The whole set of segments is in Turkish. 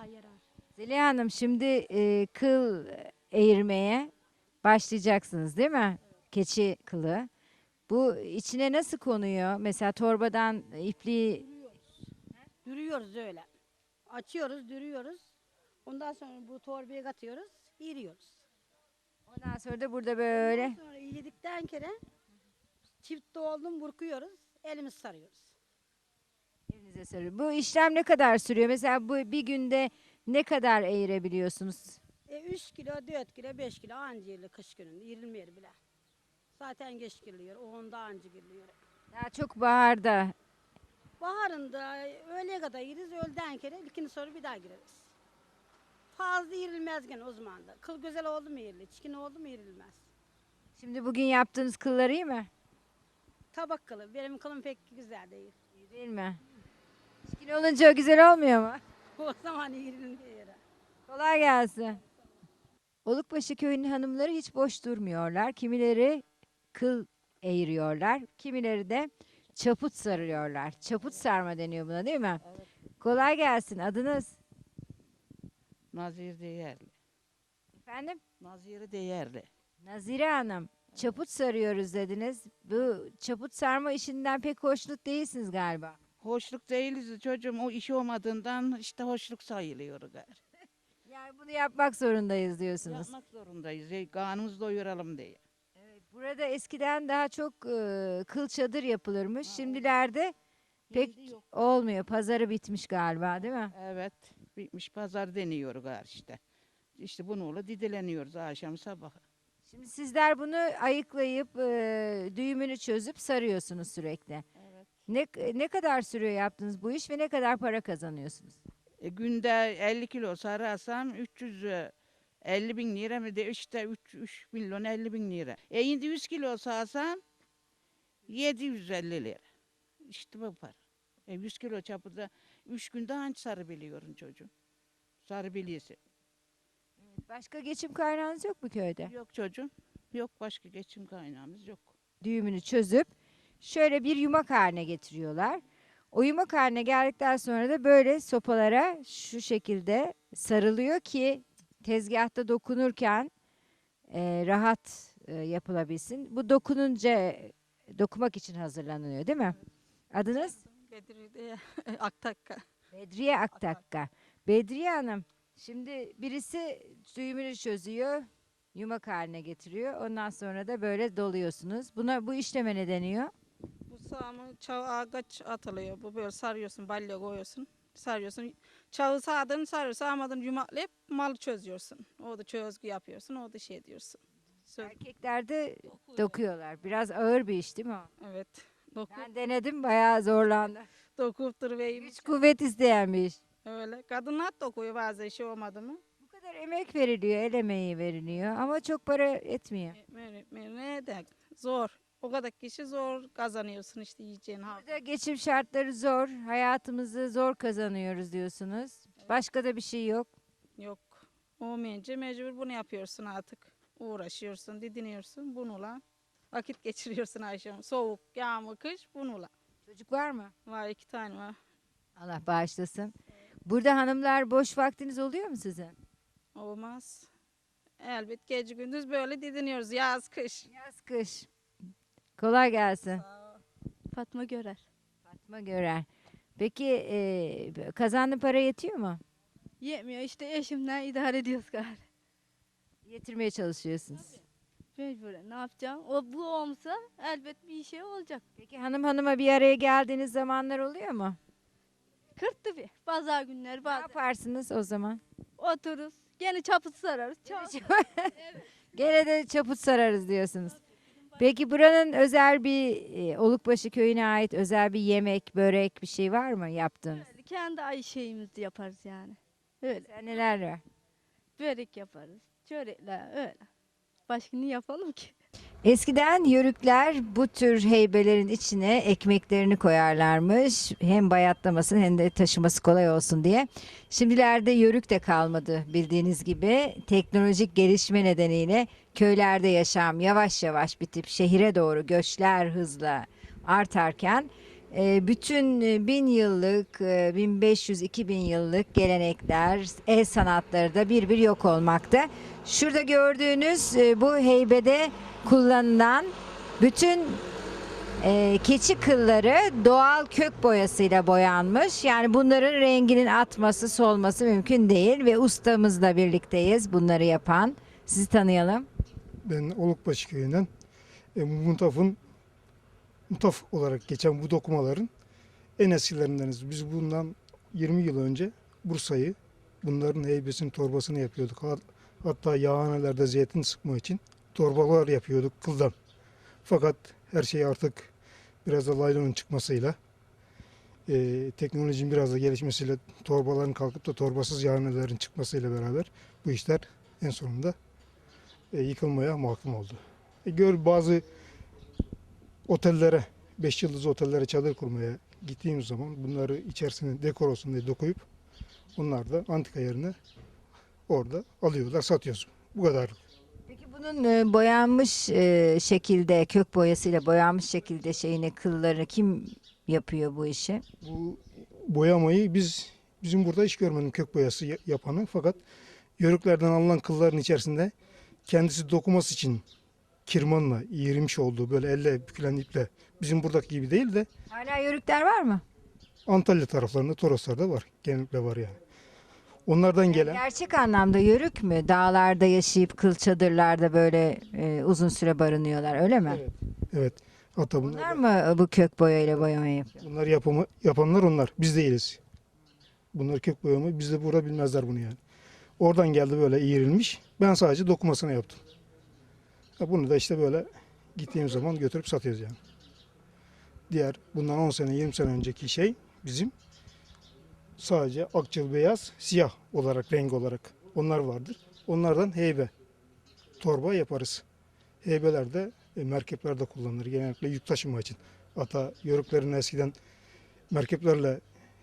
daha yarar. Zeliha Hanım şimdi e, kıl eğirmeye başlayacaksınız değil mi? Keçi kılı. Bu içine nasıl konuyor? Mesela torbadan ipliği Dürüyoruz öyle. Açıyoruz, dürüyoruz. Ondan sonra bu torbaya katıyoruz, yeriyoruz. ondan sonra da burada böyle Ondan sonra yedikten kere çift oldum burkuyoruz, elimiz sarıyoruz. Elinize sarıyor. Bu işlem ne kadar sürüyor? Mesela bu bir günde ne kadar eğirebiliyorsunuz? E 3 kilo, 4 kilo, 5 kilo anca yerilir kış gününde, yerilmiyor bile. Zaten geç giriliyor, o onda anca giriliyor. Daha çok baharda. Baharında öğleye kadar yeriz, öğleden kere ilkini sonra bir daha gireriz. Fazla yerilmez gene o zaman da. Kıl güzel oldu mu yerilir, çikin oldu mu yerilmez. Şimdi bugün yaptığınız kıllar iyi mi? Tabak kılı, benim kılım pek güzel değil. İyi değil mi? Çirkin olunca güzel olmuyor mu? O zaman yerilmiyor yere. Kolay gelsin. Olukbaşı köyünün hanımları hiç boş durmuyorlar. Kimileri kıl eğiriyorlar, kimileri de çaput sarıyorlar. Çaput sarma deniyor buna değil mi? Kolay gelsin. Adınız? Nazir değerli. Efendim? Naziri değerli. Nazire Hanım. Çaput sarıyoruz dediniz. Bu çaput sarma işinden pek hoşnut değilsiniz galiba. Hoşluk değiliz çocuğum o iş olmadığından işte hoşluk sayılıyor gari. Yani bunu yapmak zorundayız diyorsunuz. Yapmak zorundayız. Karnımızı doyuralım diye. Burada eskiden daha çok e, kıl çadır yapılırmış. Şimdilerde pek yok. olmuyor. Pazarı bitmiş galiba değil mi? Evet. Bitmiş pazar deniyor gari işte. İşte bununla didileniyoruz akşam sabah. Şimdi sizler bunu ayıklayıp e, düğümünü çözüp sarıyorsunuz sürekli. Ne ne kadar sürüyor yaptığınız bu iş ve ne kadar para kazanıyorsunuz? E, günde 50 kilo sararsam 350 bin lira mı de işte 3, 3 milyon 50 bin lira. E şimdi 100 kilo sarsam 750 lira. İşte bu para. E 100 kilo çapıda 3 günde anca sarabiliyorum çocuğum. Sarabiliyorsun. Başka geçim kaynağınız yok mu köyde? Yok çocuğum. Yok başka geçim kaynağımız yok. Düğümünü çözüp şöyle bir yumak haline getiriyorlar. O yumak haline geldikten sonra da böyle sopalara şu şekilde sarılıyor ki tezgahta dokunurken e, rahat e, yapılabilsin. Bu dokununca dokumak için hazırlanıyor değil mi? Adınız? Bedriye Aktakka. Bedriye Aktakka. Bedriye Hanım, şimdi birisi düğümünü çözüyor, yumak haline getiriyor. Ondan sonra da böyle doluyorsunuz. Buna bu işleme ne deniyor? Sağımı çağı ağaç atılıyor. Bu böyle sarıyorsun, balya koyuyorsun. Sarıyorsun. Çağı sağdın sarıyorsun, sağmadın yumaklayıp malı çözüyorsun. O da çözgü yapıyorsun, o da şey diyorsun. Söz, Erkekler de dokuyorlar. Biraz ağır bir iş değil mi o? evet. Doku, Ben denedim bayağı zorlandı. dokup duruveyim. Güç kuvvet isteyen bir iş. Öyle. Kadınlar dokuyor bazen şey olmadı mı? Bu kadar emek veriliyor, el emeği veriliyor ama çok para etmiyor. Me- me- Ne de zor. O kadar kişi zor kazanıyorsun işte yiyeceğin. Burada geçim şartları zor, hayatımızı zor kazanıyoruz diyorsunuz. Başka da bir şey yok. Yok. Olmayınca mecbur bunu yapıyorsun artık. Uğraşıyorsun, didiniyorsun bununla. Vakit geçiriyorsun akşam. Soğuk, yağmur, kış bununla. Çocuk var mı? Var iki tane var. Allah bağışlasın. Burada hanımlar boş vaktiniz oluyor mu sizin? Olmaz. Elbet gece gündüz böyle didiniyoruz. Yaz, kış. Yaz kış. Kolay gelsin. Fatma Görer. Fatma Görer. Peki e, kazandığın para yetiyor mu? Yetmiyor işte eşimden idare ediyoruz gari. Yetirmeye çalışıyorsunuz. Mecburen ne yapacağım? O bu olmasa elbet bir şey olacak. Peki hanım hanıma bir araya geldiğiniz zamanlar oluyor mu? Kırktı bir. Pazar günleri Ne bazen yaparsınız o zaman? otururuz. Gene çaput sararız. Çap- Gene de çaput sararız diyorsunuz. Peki buranın özel bir e, Olukbaşı köyüne ait özel bir yemek, börek bir şey var mı yaptığınız? Öyle Kendi ay şeyimizi yaparız yani. Öyle. Sen neler var? Börek yaparız. Çörekler öyle. Başka ne yapalım ki? Eskiden yörükler bu tür heybelerin içine ekmeklerini koyarlarmış. Hem bayatlamasın hem de taşıması kolay olsun diye. Şimdilerde yörük de kalmadı bildiğiniz gibi. Teknolojik gelişme nedeniyle köylerde yaşam yavaş yavaş bitip şehire doğru göçler hızla artarken bütün e, bin yıllık, e, 1500-2000 yıllık gelenekler, el sanatları da bir bir yok olmakta. Şurada gördüğünüz e, bu heybede kullanılan bütün e, keçi kılları doğal kök boyasıyla boyanmış. Yani bunların renginin atması, solması mümkün değil ve ustamızla birlikteyiz bunları yapan. Sizi tanıyalım. Ben Olukbaşı köyünden e, Muntaf'ın Muntaf olarak geçen bu dokumaların en eskilerindeniz. Biz bundan 20 yıl önce Bursa'yı bunların heybesini torbasını yapıyorduk. Hat- Hatta yağhanelerde zeytin sıkma için torbalar yapıyorduk kıldan. Fakat her şey artık biraz da laylonun çıkmasıyla e, teknolojinin biraz da gelişmesiyle torbaların kalkıp da torbasız yağhanelerin çıkmasıyla beraber bu işler en sonunda e, yıkılmaya mahkum oldu. E, gör bazı otellere, 5 yıldız otellere çadır kurmaya gittiğimiz zaman bunları içerisine dekor olsun diye dokuyup onlar da antika yerine orada alıyorlar, satıyorsun. Bu kadar. Peki bunun e, boyanmış e, şekilde, kök boyasıyla boyanmış şekilde şeyini, kıllarını kim yapıyor bu işi? Bu boyamayı biz bizim burada hiç görmedim kök boyası ya- yapanı fakat yörüklerden alınan kılların içerisinde kendisi dokuması için kirmanla iğrilmiş olduğu böyle elle bükülen iple bizim buradaki gibi değil de Hala yörükler var mı? Antalya taraflarında Toroslar'da var. Genellikle var yani. Onlardan gelen Gerçek anlamda yörük mü? Dağlarda yaşayıp kıl çadırlarda böyle e, uzun süre barınıyorlar öyle mi? Evet. evet. Hatta Bunlar bunlar, mı bu kök boyayla boyamayı yapıyor? bunlar yapımı, yapanlar onlar. Biz değiliz. Bunlar kök boyamı. Biz de burada bilmezler bunu yani. Oradan geldi böyle iğrilmiş. Ben sadece dokumasını yaptım. Bunu da işte böyle gittiğim zaman götürüp satıyoruz yani. Diğer bundan 10 sene 20 sene önceki şey bizim sadece akçıl beyaz siyah olarak renk olarak onlar vardır. Onlardan heybe torba yaparız. Heybeler de e, merkeplerde kullanılır genellikle yük taşıma için. Ata yörüklerin eskiden merkeplerle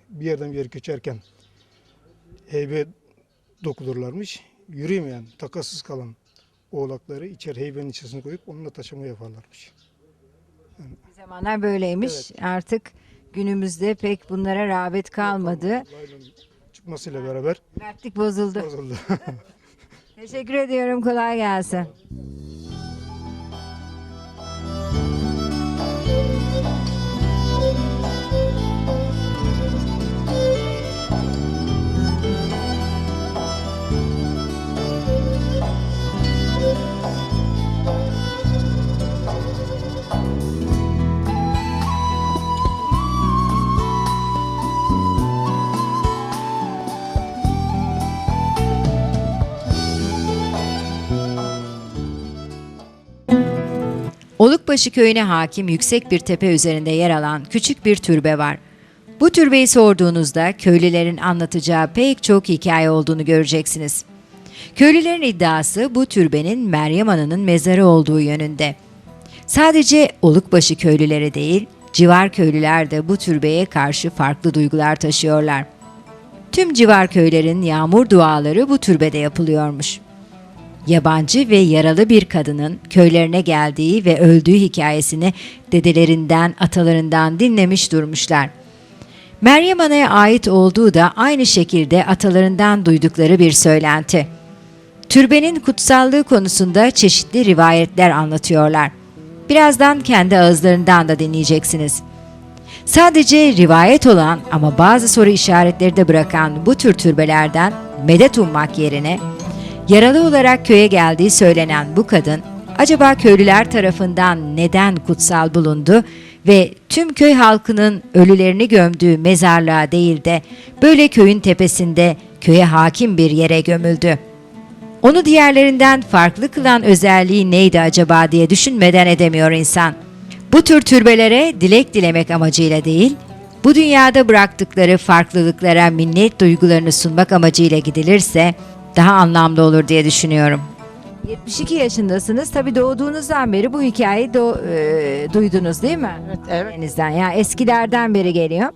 bir yerden bir yere geçerken heybe dokulurlarmış. Yürüyemeyen, takassız kalan oğlakları içeri heybenin içerisine koyup onunla taşıma yaparlarmış. Bir zamanlar böyleymiş. Artık günümüzde pek bunlara rağbet kalmadı. Laylon çıkmasıyla beraber Mertlik bozuldu. bozuldu. Teşekkür ediyorum. Kolay gelsin. Olukbaşı köyüne hakim yüksek bir tepe üzerinde yer alan küçük bir türbe var. Bu türbeyi sorduğunuzda köylülerin anlatacağı pek çok hikaye olduğunu göreceksiniz. Köylülerin iddiası bu türbenin Meryem Ana'nın mezarı olduğu yönünde. Sadece Olukbaşı köylüleri değil, civar köylüler de bu türbeye karşı farklı duygular taşıyorlar. Tüm civar köylerin yağmur duaları bu türbede yapılıyormuş yabancı ve yaralı bir kadının köylerine geldiği ve öldüğü hikayesini dedelerinden, atalarından dinlemiş durmuşlar. Meryem Ana'ya ait olduğu da aynı şekilde atalarından duydukları bir söylenti. Türbenin kutsallığı konusunda çeşitli rivayetler anlatıyorlar. Birazdan kendi ağızlarından da dinleyeceksiniz. Sadece rivayet olan ama bazı soru işaretleri de bırakan bu tür türbelerden medet ummak yerine Yaralı olarak köye geldiği söylenen bu kadın acaba köylüler tarafından neden kutsal bulundu ve tüm köy halkının ölülerini gömdüğü mezarlığa değil de böyle köyün tepesinde köye hakim bir yere gömüldü. Onu diğerlerinden farklı kılan özelliği neydi acaba diye düşünmeden edemiyor insan. Bu tür türbelere dilek dilemek amacıyla değil, bu dünyada bıraktıkları farklılıklara minnet duygularını sunmak amacıyla gidilirse daha anlamlı olur diye düşünüyorum. 72 yaşındasınız. Tabii doğduğunuzdan beri bu hikayeyi do- e, duydunuz değil mi? Evet, evet. Annenizden. Yani eskilerden beri geliyor.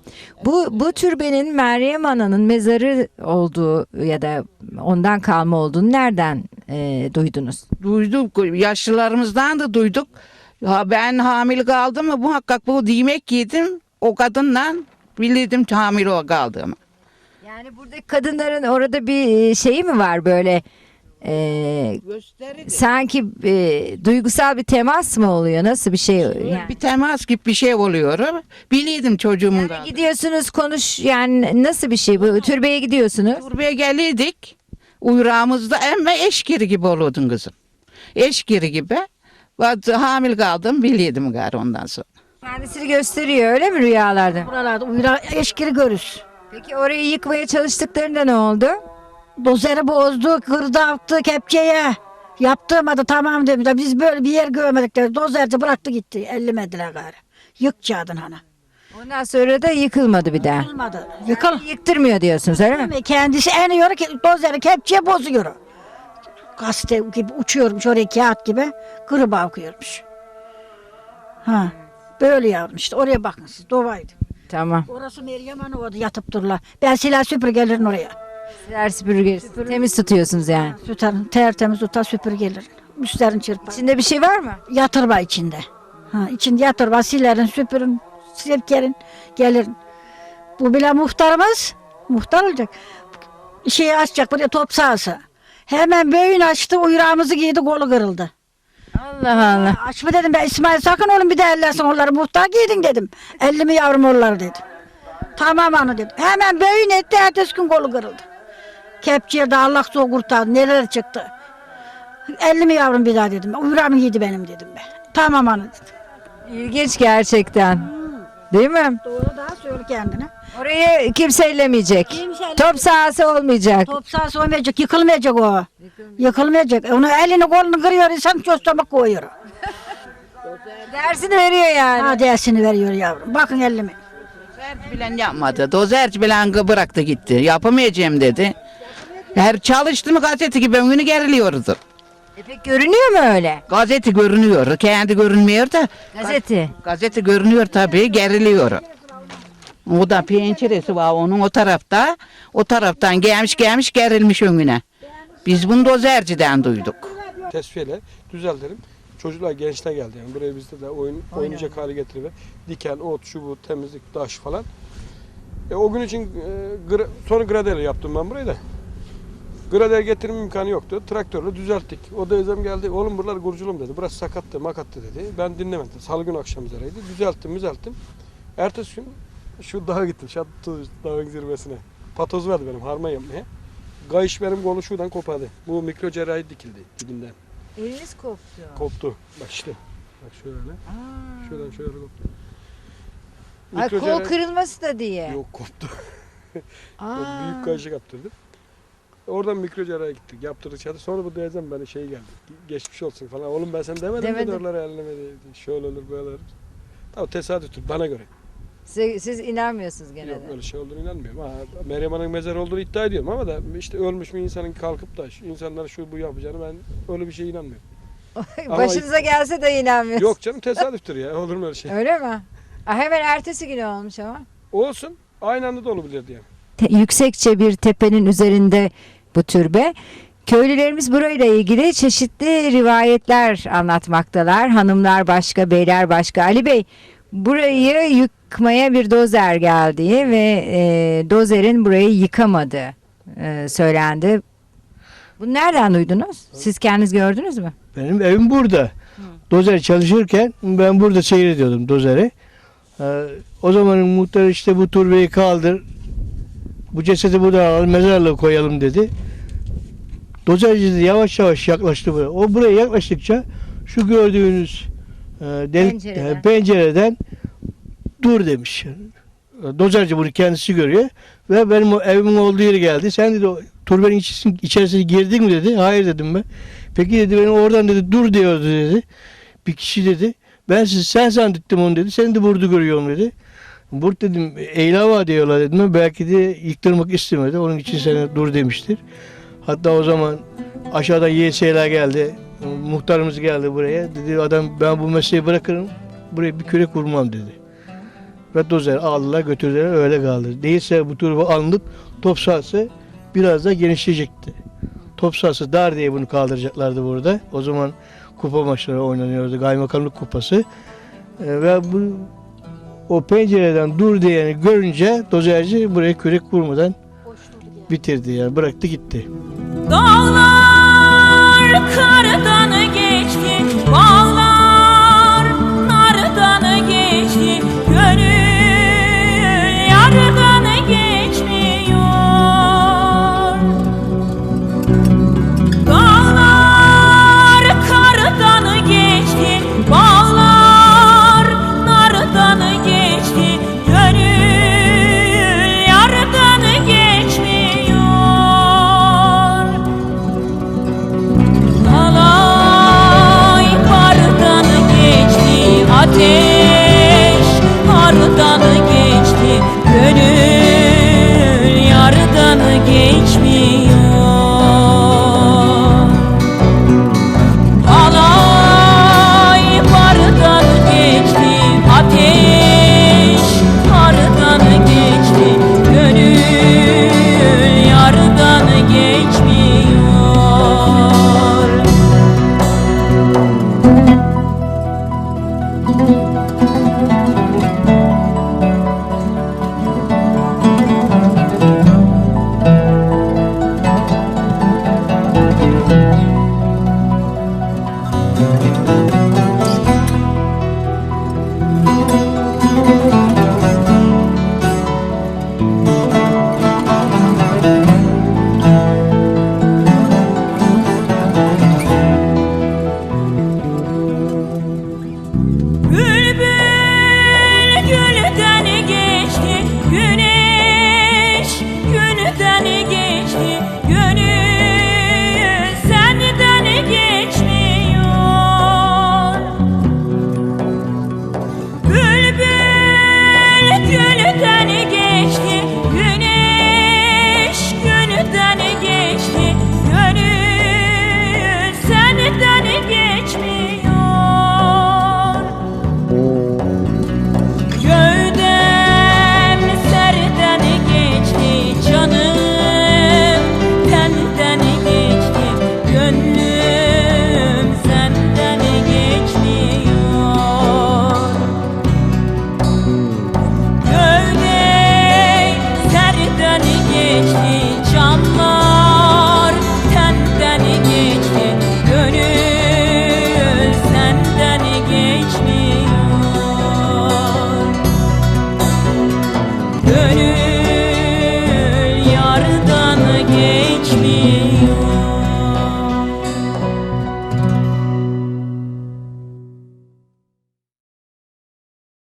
Bu bu türbenin Meryem Ana'nın mezarı olduğu ya da ondan kalma olduğunu nereden e, duydunuz? duyduk, yaşlılarımızdan da duyduk. Ha, ben hamile kaldım mı muhakkak bu yemek yedim. o kadınla bilirdim hamile kaldığımı. Yani buradaki kadınların orada bir şeyi mi var böyle e, sanki e, duygusal bir temas mı oluyor? Nasıl bir şey? Yani, Bir temas gibi bir şey oluyor. Bilirdim çocuğumun yani gidiyorsunuz konuş yani nasıl bir şey bu? Türbeye gidiyorsunuz. Turbaya gelirdik. Uyrağımızda emme eşkiri gibi olurdun kızım. Eşkiri gibi. Bazı Hamil kaldım bilirdim gari ondan sonra. Kendisini gösteriyor öyle mi rüyalarda? Buralarda uyra eşkiri görürüz. Peki orayı yıkmaya çalıştıklarında ne oldu? Dozeri bozdu, kırdı attı kepçeye. Yaptırmadı tamam demişler. Biz böyle bir yer görmedik dedi. Dozerci bıraktı gitti. 50 metre gayrı. Yıkçadın hana. Ondan sonra da yıkılmadı bir daha. Yıkılmadı. Yıkıl. Yıktırmıyor diyorsunuz öyle mi? Kendisi eniyor ki dozeri kepçeye bozuyor. Gazete gibi uçuyormuş oraya kağıt gibi. Kırıp bakıyormuş. Ha. Böyle yavrum işte oraya bakın siz dovaydı. Tamam. Orası Meryem Ana orada yatıp dururlar. Ben silah süpürgelerin oraya. Sizler süpürge temiz tutuyorsunuz yani. Süter, tertemiz tutar süpürgeler. Üstlerini çırpar. İçinde bir şey var mı? Yatırma içinde. Ha, içinde yatırma silerin, süpürün, sepkerin, gelirin. Bu bile muhtarımız. Muhtar olacak. Şeyi açacak buraya top sahası. Hemen böyün açtı, uyrağımızı giydi, kolu kırıldı. Allah Allah. Aç mı dedim ben İsmail sakın oğlum bir de ellersin onları muhtar giydin dedim. Elli mi yavrum onları dedi. Tamam anı dedim. Hemen böyün etti ertesi gün kolu kırıldı. Kepçeye de Allah zor kurtardı neler çıktı. Elli mi yavrum bir daha dedim. Uyrağımı giydi benim dedim ben. Tamam anı dedim. İlginç gerçekten. Değil mi? Doğru daha söyle kendine. Orayı kimse ellemeyecek. Kimse Top sahası olmayacak. Top sahası olmayacak, yıkılmayacak o. Yıkılmayacak. Onu elini kolunu kırıyor insan köstemek koyuyor. Dersini veriyor yani. Ha dersini veriyor yavrum. Bakın elimi. Dozerci bilen yapmadı. Dozerci bilen bıraktı gitti. Yapamayacağım dedi. Her çalıştı mı gazete gibi önünü geriliyordu. E görünüyor mu öyle? Gazete görünüyor. Kendi görünmüyor da. Gazete. Gazete görünüyor tabii geriliyor. O da penceresi var onun o tarafta. O taraftan gelmiş gelmiş gerilmiş önüne. Biz bunu dozerciden duyduk. tesviyeyle düzeltelim. Çocuklar gençler geldi yani buraya bizde de oyun oynayacak hale getiriver. Diken, ot, şu bu, temizlik, taş falan. E, o gün için e, gra- sonra grader yaptım ben burayı da. Grader getirme imkanı yoktu. Traktörle düzelttik. O da özlem geldi. Oğlum buralar gurculum dedi. Burası sakattı, makattı dedi. Ben dinlemedim. Salı gün akşam üzereydi. Düzelttim, düzelttim. Ertesi gün şu dağa gittim. Şatlı dağın zirvesine. Patoz verdi benim harman yapmaya. Kayış benim kolu şuradan kopardı. Bu mikro cerrahi dikildi dibinden. Eliniz koptu. Koptu. Bak işte. Bak şöyle. Şuradan şöyle koptu. Ay, kol cerrahi- kırılması da diye. Yok koptu. Aa. Büyük kayışı yaptırdım. Oradan mikro cerrahi gittik. Yaptırdık çadır. Sonra bu teyzem bana şey geldi. Geçmiş olsun falan. Oğlum ben sen demedim mi Demedim. oraları elleme dedi. Şöyle olur böyle olur. Tabii tesadüftür bana göre. Siz, siz inanmıyorsunuz gene Yok de. öyle şey olduğunu inanmıyorum. Ha, Meryem Ana'nın mezarı olduğunu iddia ediyorum ama da işte ölmüş mü insanın kalkıp da şu insanlara şu bu yapacağını ben öyle bir şey inanmıyorum. Ama- Başınıza gelse de inanmıyorsunuz. Yok canım tesadüftür ya. Olur mu öyle şey? Öyle mi? Aa, hemen ertesi günü olmuş ama. Olsun. Aynı anda da olabilirdi yani. Te- yüksekçe bir tepenin üzerinde bu türbe. Köylülerimiz burayla ilgili çeşitli rivayetler anlatmaktalar. Hanımlar başka, beyler başka. Ali Bey, burayı yıkmaya bir dozer geldiği ve e, dozerin burayı yıkamadığı e, söylendi. Bunu nereden duydunuz? Siz kendiniz gördünüz mü? Benim evim burada. Dozer çalışırken ben burada seyrediyordum dozeri. Ee, o zamanın muhtarı işte bu turbeyi kaldır. Bu cesedi buradan alalım mezarlığa koyalım dedi. Dozerci de yavaş yavaş yaklaştı buraya. O buraya yaklaştıkça şu gördüğünüz e, delik, Pencereden. e, pencereden dur demiş. Dozerci bunu kendisi görüyor ve benim o evimin olduğu yere geldi. Sen dedi turbenin içerisine, içerisine girdin mi dedi. Hayır dedim ben. Peki dedi beni oradan dedi dur diyordu dedi. Bir kişi dedi. Ben sizi sen zannettim onu dedi. Seni de burada görüyorum dedi. Burt dedim eylava diyorlar dedim. Belki de yıktırmak istemedi. Onun için sana dur demiştir. Hatta o zaman aşağıdan YS'ler geldi. Muhtarımız geldi buraya. Dedi adam ben bu mesleği bırakırım. Buraya bir küre kurmam dedi. Ve dozer aldılar götürdüler öyle kaldı. Değilse bu turba alınıp top sahası biraz da genişleyecekti. Top sahası dar diye bunu kaldıracaklardı burada. O zaman kupa maçları oynanıyordu. Kaymakamlık kupası. Ee, ve bu O pencereden dur diyeni görünce dozerci buraya kürek vurmadan bitirdi yani bıraktı gitti. Dağlar kardan Mom!